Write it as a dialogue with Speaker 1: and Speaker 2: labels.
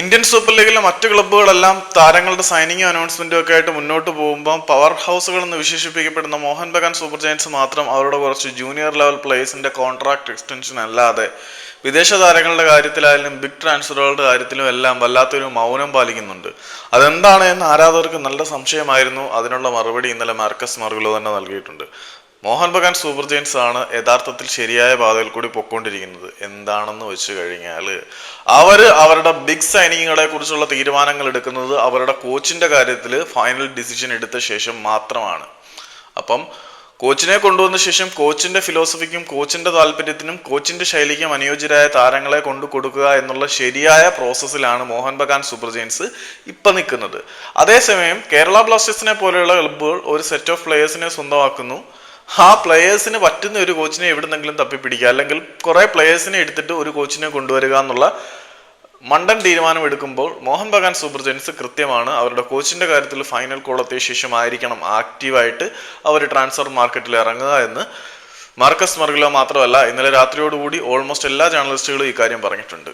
Speaker 1: Indian super ലീഗിലെ മറ്റു ക്ലബ്ബുകളെല്ലാം താരങ്ങളുടെ സൈനിങ് അനൗൺസ്മെന്റും ഒക്കെ ആയിട്ട് മുന്നോട്ട് പോകുമ്പോൾ പവർ ഹൗസുകൾ എന്ന് വിശേഷിപ്പിക്കപ്പെടുന്ന മോഹൻ ബഗാൻ സൂപ്പർ ജയൻസ് മാത്രം അവരുടെ കുറച്ച് ജൂനിയർ ലെവൽ പ്ലേയേഴ്സിന്റെ കോൺട്രാക്ട് എക്സ്റ്റൻഷൻ അല്ലാതെ വിദേശ താരങ്ങളുടെ കാര്യത്തിലായാലും ബിഗ് ട്രാൻസ്ഫറുകളുടെ കാര്യത്തിലും എല്ലാം വല്ലാത്തൊരു മൗനം പാലിക്കുന്നുണ്ട്. അതെന്താണ് എന്ന് ആരാധകർക്ക് നല്ല സംശയമായിരുന്നു. അതിനുള്ള മറുപടി ഇന്നലെ മാർക്കസ് മറുകിലോ തന്നെ നൽകിയിട്ടുണ്ട്. മോഹൻ ബഗാൻ സൂപ്പർ ജെയിൻസ് ആണ് യഥാർത്ഥത്തിൽ ശരിയായ പാതയിൽ കൂടി പൊക്കോണ്ടിരിക്കുന്നത് എന്താണെന്ന് വെച്ച് കഴിഞ്ഞാൽ അവർ അവരുടെ ബിഗ് സൈനിങ്ങുകളെ കുറിച്ചുള്ള തീരുമാനങ്ങൾ എടുക്കുന്നത് അവരുടെ കോച്ചിന്റെ കാര്യത്തിൽ ഫൈനൽ ഡിസിഷൻ എടുത്ത ശേഷം മാത്രമാണ്. അപ്പം കോച്ചിനെ കൊണ്ടുവന്ന ശേഷം കോച്ചിന്റെ ഫിലോസഫിക്കും കോച്ചിന്റെ താല്പര്യത്തിനും കോച്ചിന്റെ ശൈലിക്കും അനുയോജ്യരായ താരങ്ങളെ കൊണ്ടു കൊടുക്കുക എന്നുള്ള ശരിയായ പ്രോസസ്സിലാണ് മോഹൻ ബഗാൻ സൂപ്പർ ജെയിൻസ് ഇപ്പൊ നിൽക്കുന്നത്. അതേസമയം കേരള ബ്ലാസ്റ്റേഴ്സിനെ പോലെയുള്ള ക്ലബ്ബുകൾ ഒരു സെറ്റ് ഓഫ് പ്ലേയേഴ്സിനെ സ്വന്തമാക്കുന്നു. ആ പ്ലേയേഴ്സിന് പറ്റുന്ന ഒരു കോച്ചിനെ എവിടുന്നെങ്കിലും തപ്പിപ്പിടിക്കുക. അല്ലെങ്കിൽ കുറെ പ്ലെയേഴ്സിനെ എടുത്തിട്ട് ഒരു കോച്ചിനെ കൊണ്ടുവരിക എന്നുള്ള മണ്ടൻ തീരുമാനം എടുക്കുമ്പോൾ മോഹൻ ബഗാൻ സൂപ്പർ ജെൻസ് കൃത്യമാണ് അവരുടെ കോച്ചിന്റെ കാര്യത്തിൽ ഫൈനൽ കോൾ ശേഷം ആയിരിക്കണം ആക്റ്റീവായിട്ട് അവർ ട്രാൻസ്ഫർ മാർക്കറ്റിൽ ഇറങ്ങുക എന്ന് മാർക്കസ് മർഗിലോ മാത്രമല്ല ഇന്നലെ രാത്രിയോടുകൂടി ഓൾമോസ്റ്റ് എല്ലാ ജേർണലിസ്റ്റുകളും ഇക്കാര്യം പറഞ്ഞിട്ടുണ്ട്.